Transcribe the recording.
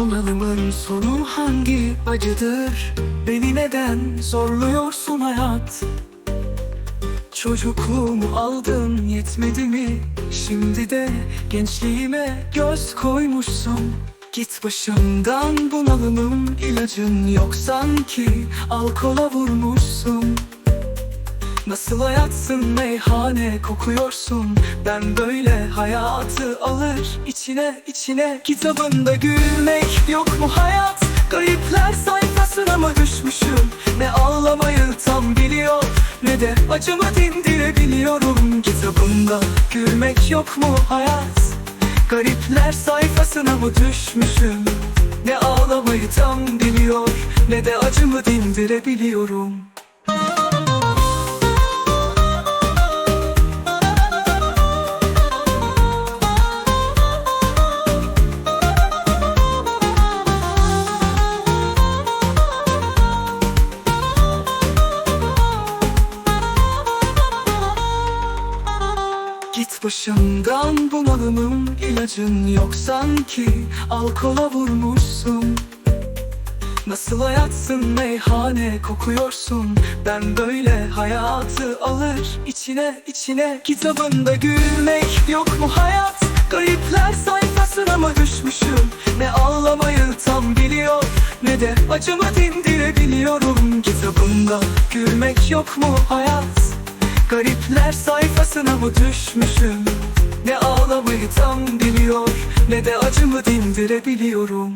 Bunalımın sonu hangi acıdır? Beni neden zorluyorsun hayat? Çocukluğumu aldın yetmedi mi? Şimdi de gençliğime göz koymuşsun Git başımdan bunalımım ilacın yok sanki Alkola vurmuşsun Nasıl hayatsın meyhane kokuyorsun? Ben böyle hayatı alır içine içine Kitabında gülmek yok mu hayat? Kayıplar sayfasına mı düşmüşüm? Ne ağlamayı tam biliyor Ne de acımı dindirebiliyorum. Kitabında gülmek yok mu hayat? Garipler sayfasına mı düşmüşüm? Ne ağlamayı tam biliyor Ne de acımı dindirebiliyorum Git başımdan bunalımım ilacın yok sanki. Alkola vurmuşsun. Nasıl hayatsın meyhane kokuyorsun? Ben böyle hayatı alır içine içine Kitabında gülmek yok mu hayat? Kayıplar sayfasına mı düşmüşüm? Ne ağlamayı tam biliyor Ne de acımı dindirebiliyorum. Kitabında gülmek yok mu hayat Garipler sayfasına mı düşmüşüm? Ne ağlamayı tam biliyor Ne de acımı dindirebiliyorum.